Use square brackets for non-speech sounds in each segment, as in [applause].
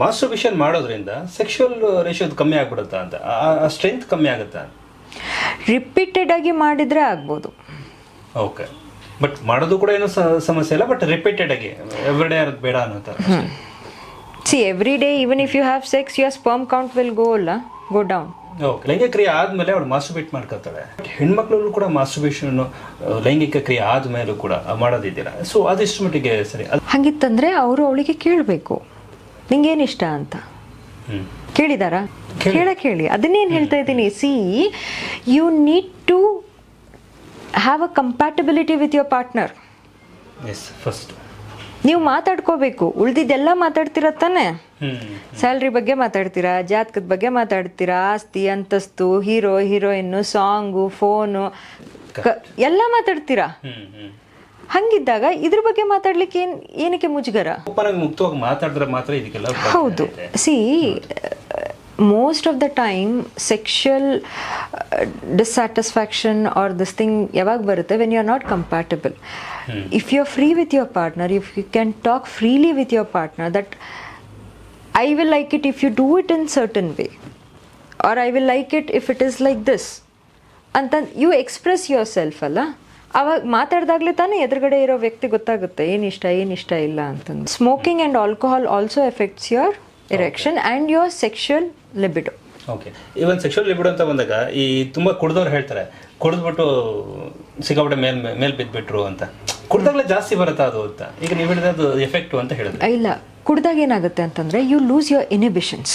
Masturbation ಮಾಡೋದ್ರಿಂದ sexual ratio ಕಮ್ಮಿ ಆಗ್ಬಿಡುತ್ತಾ ಅಂತ? ಆ ಸ್ಟ್ರೆಂತ್ ಕಮ್ಮಿ ಆಗುತ್ತಾ? ರಿಪೀಟೆಡ್ ಆಗಿ ಮಾಡಿದ್ರೆ ಆಗ್ಬೋದು. ಓಕೆ ಬಟ್ ಮಾಡೋದು ಕೂಡ ಏನು ಸಮಸ್ಯೆ ಇಲ್ಲ ಬಟ್ ರಿಪೀಟೆಡ್ ಆಗಿ ಎವ್ರಿಡೇ ಅದು ಬೇಡ ಅನ್ನೋ ಥರ. See every day even if you have sex your sperm count will go ಅಲ್ಲ ಗೋ ಡೌನ್ ಓಕೆ ಲೈಂಗಿಕ ಕ್ರಿಯೆ ಆದ್ಮೇಲೆ ಅವಳು ಮಾಸ್ಟರ್ಬೇಟ್ ಮಾಡ್ಕೊತಾಳೆ ಹೆಣ್ಮಕ್ಳಲ್ಲೂ ಕೂಡ ಮಾಸ್ಟರ್ಬೇಷನ್ ಲೈಂಗಿಕ ಕ್ರಿಯೆ ಆದಮೇಲೂ ಕೂಡ ಮಾಡೋದಿದ್ದೀರಾ? ಸೊ ಅದೆಷ್ಟು ಮಟ್ಟಿಗೆ ಸರಿ. ಹಂಗಿತ್ತಂದ್ರೆ ಅವರು ಅವಳಿಗೆ ಕೇಳಬೇಕು. ನಿಂಗೇನು ಇಷ್ಟ ಅಂತ? ಕೇಳಿದಾರಾ? ಕೇಳ. ಕೇಳಿ ಅದನ್ನೇನು ಹೇಳ್ತಾ ಇದ್ದೀನಿ see you need to have a compatibility with your partner first ನೀವು ಮಾತಾಡ್ಕೋಬೇಕು. ಉಳ್ದಿದ್ದೆಲ್ಲ ಮಾತಾಡ್ತೀರ ತಾನೆ? ಸ್ಯಾಲ್ರಿ ಬಗ್ಗೆ ಮಾತಾಡ್ತೀರಾ? ಜಾತಕದ ಬಗ್ಗೆ ಮಾತಾಡ್ತೀರಾ? ಆಸ್ತಿ ಅಂತಸ್ತು ಹೀರೋ ಹೀರೋಯಿನ್ ಸಾಂಗು ಫೋನು ಎಲ್ಲ ಮಾತಾಡ್ತೀರಾ? ಹಂಗಿದ್ದಾಗ ಇದ್ರ ಬಗ್ಗೆ ಮಾತಾಡ್ಲಿಕ್ಕೆ ಏನ್ ಏನಕ್ಕೆ ಮುಜುಗರ? ಓಪನ್ ಆಗಿ ಮುಕ್ತವಾಗಿ ಮಾತಾಡಿದ್ರೆ ಮಾತ್ರ ಇದಕ್ಕೆಲ್ಲ ಹೌದು. See most of the time sexual dissatisfaction are this thing ಯಾವಾಗ ಬರುತ್ತೆ? When you are not compatible if you are free with your partner if you can talk freely with your partner that I will like it if you do it in certain way or I will like it if it is like this ಅಂತ you express yourself ಅಲ್ಲ? ಅವಾಗ ಮಾತಾಡಿದಾಗಲೇ ತಾನೇ ಎದುರುಗಡೆ ಇರೋ ವ್ಯಕ್ತಿ ಗೊತ್ತಾಗುತ್ತೆ ಏನು ಇಷ್ಟ ಏನು ಇಷ್ಟ ಇಲ್ಲ ಅಂತಂದು. Smoking and alcohol also effects your erection and your sexual libido okay even sexual libido ಅಂತ ಬಂದಾಗ ಈ ತುಂಬಾ ಕುಡ್ದವ್ರು ಹೇಳ್ತಾರೆ ಕುಡಿದ್ಬಿಟ್ಟು ಸಿಕ್ಕಾಪಟ್ಟೆ ಮೇಲ್ ಮೇಲ್ ಬಿದ್ದುಬಿಟ್ರು ಅಂತ. ಕುಡ್ದಾಗ್ಲೇ ಜಾಸ್ತಿ ಬರುತ್ತಾ ಅದು ಅಂತ. ಈಗ ನೀವು ಹೇಳಿದ ಅದು ಎಫೆಕ್ಟ್ ಅಂತ ಹೇಳಿದ್ರೆ. ಇಲ್ಲ ಕುಡ್ದಾಗ ಏನಾಗುತ್ತೆ ಅಂತಂದರೆ you lose your inhibitions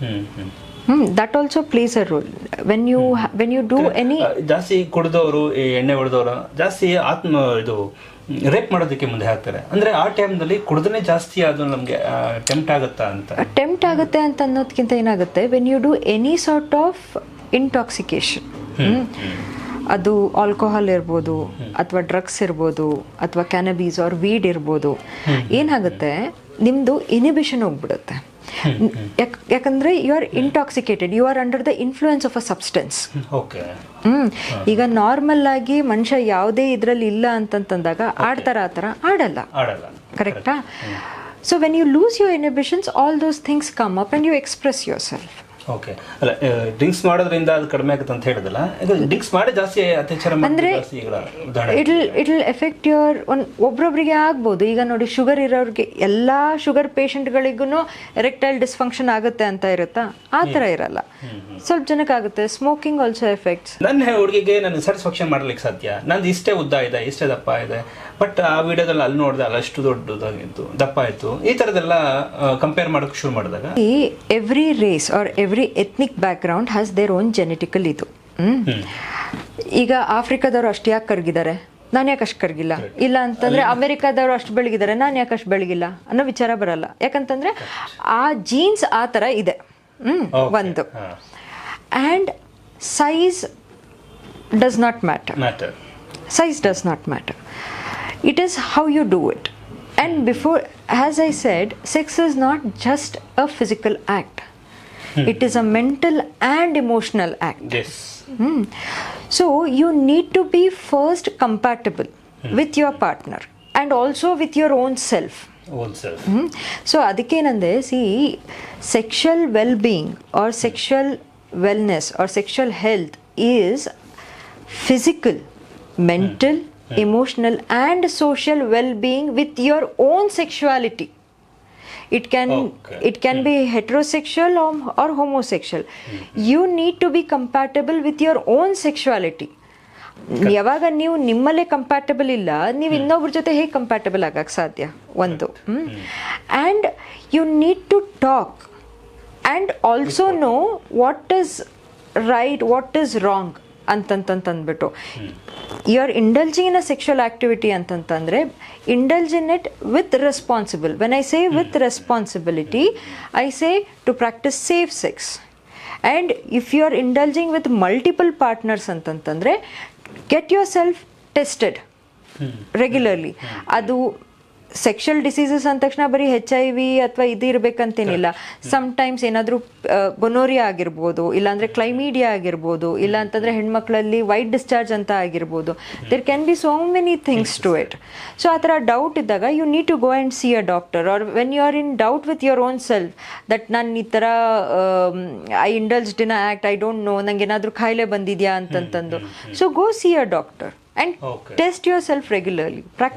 hmm hmm. Hmm that also plays a role when you when you do any ಜಾಸ್ತಿ ಕುಡಿದವರು ಈ ಎಣ್ಣೆ ಹೊಡೆದವರು ಜಾಸ್ತಿ ಆತ್ಮ ಇದು ರೇಪ್ ಮಾಡೋದಕ್ಕೆ ಮುಂದೆ ಹಾಕ್ತಾರೆ. ಅಂದ್ರೆ ಆ ಟೈಮ್ನಲ್ಲಿ ಕುಡಿದ್ರೆ ಜಾಸ್ತಿ ಅದು ನಮ್ಗೆ ಟೆಂಪ್ಟ್ ಆಗುತ್ತಾ ಅಂತ. ಟೆಂಪ್ಟ್ ಆಗುತ್ತೆ ಅಂತ ಅನ್ನೋದಕ್ಕಿಂತ ಏನಾಗುತ್ತೆ? When you do any sort of intoxication ಅದು ಆಲ್ಕೋಹಾಲ್ ಇರ್ಬೋದು ಅಥವಾ ಡ್ರಗ್ಸ್ ಇರ್ಬೋದು ಅಥವಾ ಕ್ಯಾನಬೀಸ್ ಆರ್ ವೀಡ್ ಇರ್ಬೋದು ಏನಾಗುತ್ತೆ? ನಿಮ್ಮದು ಇನಿಬಿಷನ್ ಹೋಗ್ಬಿಡುತ್ತೆ. ಯಾಕಂದರೆ you are intoxicated you are under the influence of a substance hmm ಈಗ ನಾರ್ಮಲ್ ಆಗಿ ಮನುಷ್ಯ ಯಾವುದೇ ಇದರಲ್ಲಿ ಇಲ್ಲ ಅಂತಂತಂದಾಗ ಆಡ್ತಾರ ಆ ಥರ ಆಡಲ್ಲ. ಕರೆಕ್ಟಾ so when you lose your inhibitions all those things come up and you express yourself okay ಅಲ್ಲ ಡ್ರಿಂಕ್ಸ್ ಮಾಡೋದ್ರಿಂದ ಅದು ಕಡಿಮೆ ಆಗುತ್ತೆ ಅಂತ ಹೇಳಿದಲ್ಲ ಡ್ರಿಂಕ್ಸ್ ಮಾಡಿ ಜಾಸ್ತಿ ಅತ್ಯಾಚಾರ ಅಂದ್ರೆ it it effect your own ಒಬ್ರೊಬ್ರಿಗೆ ಆಗ್ಬೋದು. ಈಗ ನೋಡಿ ಶುಗರ್ ಇರೋರಿಗೆ ಎಲ್ಲ ಶುಗರ್ ಪೇಷಂಟ್ಗಳಿಗೂ ಎರೆಕ್ಟೈಲ್ ಡಿಸ್ಫಂಕ್ಷನ್ ಆಗುತ್ತೆ ಅಂತ ಇರುತ್ತಾ? ಆ ಥರ ಇರಲ್ಲ. ಸ್ವಲ್ಪ ಜನಕ್ಕೆ ಆಗುತ್ತೆ. ಸ್ಮೋಕಿಂಗ್ ಆಲ್ಸೋ ಎಫೆಕ್ಟ್ಸ್ ನನ್ನ ಹುಡುಗಿಗೆ ನಾನು ಸ್ಯಾಟಿಸ್ಫ್ಯಾಕ್ಷನ್ ಮಾಡ್ಲಿಕ್ಕೆ ಸಾಧ್ಯ. ನಂದು ಇಷ್ಟೇ ಉದ್ದ ಇದೆ ಇಷ್ಟೇ ದಪ್ಪ ಇದೆ. ಬಟ್ ಆ ವಿಡಿಯೋದಲ್ಲಿ ಅಲ್ಲಿ ನೋಡಿದೆ ಅಲ್ಲ ಅಷ್ಟು ದೊಡ್ಡದಾಗಿತ್ತು ದಪ್ಪ ಆಯಿತು. ಈ ಥರದೆಲ್ಲ ಕಂಪೇರ್ ಮಾಡೋಕೆ ಶುರು ಮಾಡಿದಾಗ? Every race or every ethnic background has their own genetical ಇದು? ಈಗ ಆಫ್ರಿಕಾದವರು ಅಷ್ಟು ಯಾಕೆ ಕರ್ಗಿದ್ದಾರೆ? ನಾನು ಯಾಕೆ ಅಷ್ಟು ಕರ್ಗಿಲ್ಲ? ಇಲ್ಲ ಅಂತಂದರೆ ಅಮೆರಿಕಾದವರು ಅಷ್ಟು ಬೆಳಗಿದ್ದಾರೆ ನಾನು ಯಾಕೆ ಅಷ್ಟು ಬೆಳಗಿಲ್ಲ ಅನ್ನೋ ವಿಚಾರ ಬರಲ್ಲ. ಯಾಕಂತಂದರೆ ಆ ಜೀನ್ಸ್ ಆ ಥರ ಇದೆ. ಹ್ಞೂ ಒಂದು. And size does not matter size does not matter it is how you do it and before before I said sex is not just a physical act act. [laughs] It is a mental and emotional act. Yes. Hmm. So you need to be first compatible hmm. with your partner and also with your own self. Own self. Mm. So adikkenande see sexual well-being or sexual wellness or sexual health is physical, mental, hmm. emotional and social well-being with your own sexuality. it can Okay. it can be heterosexual or, or homosexual you need to be compatible with your own sexuality ಯಾವಾಗ ನೀವು ನಿಮ್ಮಲ್ಲೇ compatible ಇಲ್ಲ ನೀವು ಇನ್ನೊಬ್ರ ಜೊತೆ ಹೇಗೆ compatible ಆಗಕ್ಕೆ ಸಾಧ್ಯ ಒಂದು and you need to talk and also know what is right what is wrong ಅಂತಂತಂತಂದ್ಬಿಟ್ಟು. You are indulging in a sexual activity ಅಂತಂತಂದರೆ indulge in it with responsible when I say with responsibility I say to practise safe sex and if you are indulging with multiple partners ಅಂತಂತಂದರೆ get yourself tested regularly ಅದು sexual diseases ಅಂದ ತಕ್ಷಣ ಬರೀ H I V ಅಥವಾ ಇದು some times ಏನಾದರೂ ಗೊನೋರಿಯಾ ಆಗಿರ್ಬೋದು ಇಲ್ಲಾಂದರೆ ಕ್ಲೈಮೀಡಿಯಾ ಆಗಿರ್ಬೋದು ಇಲ್ಲ ಅಂತಂದರೆ ಹೆಣ್ಮಕ್ಳಲ್ಲಿ ವೈಟ್ ಡಿಸ್ಚಾರ್ಜ್ ಅಂತ ಆಗಿರ್ಬೋದು. There can be so many things to it so ಆ ಥರ ಡೌಟ್ ಇದ್ದಾಗ you need to go and see a doctor or when you are in doubt with your own self that ನಾನು ಈ ಥರ I indulge in act I don't know ನಂಗೆ ಏನಾದರೂ ಖಾಯಿಲೆ ಬಂದಿದೆಯಾ? ಅಂತಂತಂದು. So go see a doctor and test yourself regularly practise